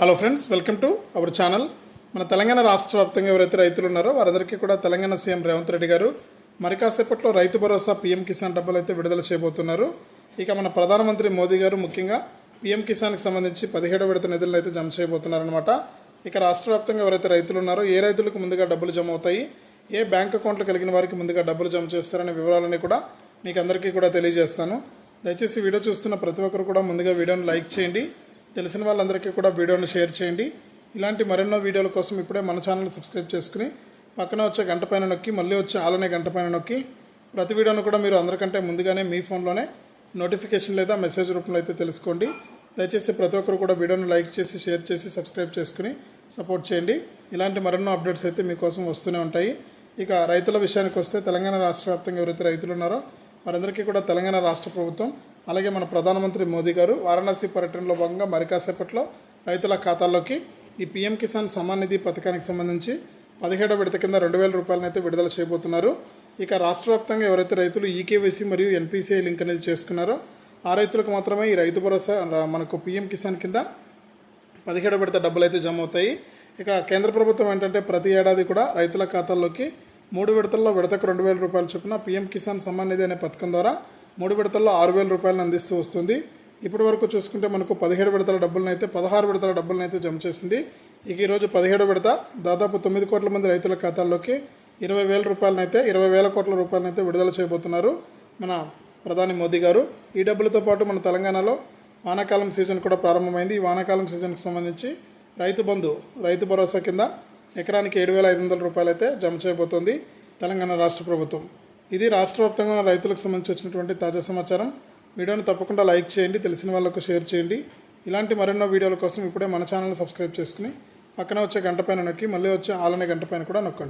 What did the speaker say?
Hello friends welcome to our channel మన తెలంగాణ రాష్ట్ర వ్యాప్తంగా ఎవరైతే రైతులు ఉన్నారో వారందరికీ కూడా తెలంగాణ సీఎం రేవంత్ రెడ్డి గారు మరి కాసేపట్లో రైతు భరోసా పీఎం కిసాన్ డబ్బులు అయితే విడుదల చేయబోతున్నారు. ఇక మన ప్రధానమంత్రి మోదీ గారు ముఖ్యంగా పీఎం కిసాన్కి సంబంధించి పదిహేడో విడత నిధులను అయితే జమ చేయబోతున్నారనమాట ఇక రాష్ట్ర వ్యాప్తంగా ఎవరైతే రైతులు ఉన్నారో ఏ రైతులకు ముందుగా డబ్బులు జమ అవుతాయి ఏ బ్యాంక్ అకౌంట్లు కలిగిన వారికి ముందుగా డబ్బులు జమ చేస్తారనే వివరాలని కూడా మీకు అందరికీ కూడా తెలియజేస్తాను. దయచేసి వీడియో చూస్తున్న ప్రతి ఒక్కరు కూడా ముందుగా వీడియోని లైక్ చేయండి. తెలిసిన వాళ్ళందరికీ కూడా వీడియోను షేర్ చేయండి. ఇలాంటి మరెన్నో వీడియోల కోసం ఇప్పుడే మన ఛానల్ సబ్స్క్రైబ్ చేసుకుని పక్కన వచ్చే గంట పైన నొక్కి మళ్ళీ వచ్చే ఆలనే గంట పైన నొక్కి ప్రతి వీడియోను కూడా మీరు అందరికంటే ముందుగానే మీ ఫోన్లోనే నోటిఫికేషన్ లేదా మెసేజ్ రూపంలో అయితే తెలుసుకోండి. దయచేసి ప్రతి ఒక్కరు కూడా వీడియోను లైక్ చేసి షేర్ చేసి సబ్స్క్రైబ్ చేసుకుని సపోర్ట్ చేయండి. ఇలాంటి మరెన్నో అప్డేట్స్ అయితే మీకోసం వస్తూనే ఉంటాయి. ఇక రైతుల విషయానికి వస్తే తెలంగాణ రాష్ట్ర వ్యాప్తంగా ఎవరైతే రైతులు ఉన్నారో వారందరికీ కూడా తెలంగాణ రాష్ట్ర ప్రభుత్వం అలాగే మన ప్రధానమంత్రి మోదీ గారు వారణాసి పర్యటనలో భాగంగా మరి కాసేపట్లో రైతుల ఖాతాల్లోకి ఈ పీఎం కిసాన్ సమ్మాన్ నిధి పథకానికి సంబంధించి పదిహేడో విడత కింద రెండు వేల రూపాయలను అయితే విడుదల చేయబోతున్నారు. ఇక రాష్ట్ర వ్యాప్తంగా ఎవరైతే రైతులు ఈకేవైసీ మరియు ఎన్పిసిఐ లింక్ అనేది చేసుకున్నారో ఆ రైతులకు మాత్రమే ఈ రైతు భరోసా మనకు పీఎం కిసాన్ కింద పదిహేడో విడత డబ్బులు అయితే జమ అవుతాయి. ఇక కేంద్ర ప్రభుత్వం ఏంటంటే ప్రతి ఏడాది కూడా రైతుల ఖాతాల్లోకి మూడు విడతల్లో విడతకు రెండు వేల రూపాయల చొప్పున పీఎం కిసాన్ సమ్మాన్ నిధి అనే పథకం ద్వారా మూడు విడతల్లో ఆరు వేల రూపాయలను అందిస్తూ వస్తుంది. ఇప్పటి వరకు చూసుకుంటే మనకు పదిహేడు విడతల డబ్బులను అయితే పదహారు విడతల డబ్బులను అయితే జమ చేసింది. ఇక ఈరోజు పదిహేడు విడత దాదాపు తొమ్మిది కోట్ల మంది రైతుల ఖాతాల్లోకి ఇరవై వేల రూపాయలను అయితే ఇరవై వేల కోట్ల రూపాయలను అయితే విడుదల చేయబోతున్నారు మన ప్రధాని మోదీ గారు. ఈ డబ్బులతో పాటు మన తెలంగాణలో వానాకాలం సీజన్ కూడా ప్రారంభమైంది. ఈ వానాకాలం సీజన్కి సంబంధించి రైతు బంధు రైతు భరోసా కింద ఎకరానికి ఏడు వేల ఐదు వందల రూపాయలు అయితే జమ చేయబోతోంది తెలంగాణ రాష్ట్ర ప్రభుత్వం. ఇది రాష్ట్ర వ్యాప్తంగా రైతులకు సంబంధించి వచ్చినటువంటి తాజా సమాచారం. వీడియోని తప్పకుండా లైక్ చేయండి తెలిసిన వాళ్ళకు షేర్ చేయండి. ఇలాంటి మరెన్నో వీడియోల కోసం ఇప్పుడే మన ఛానల్ సబ్స్క్రైబ్ చేసుకుని పక్కన వచ్చే గంట పైన నొక్కి మళ్ళీ వచ్చే ఆలనే గంట పైన కూడా నొక్కండి.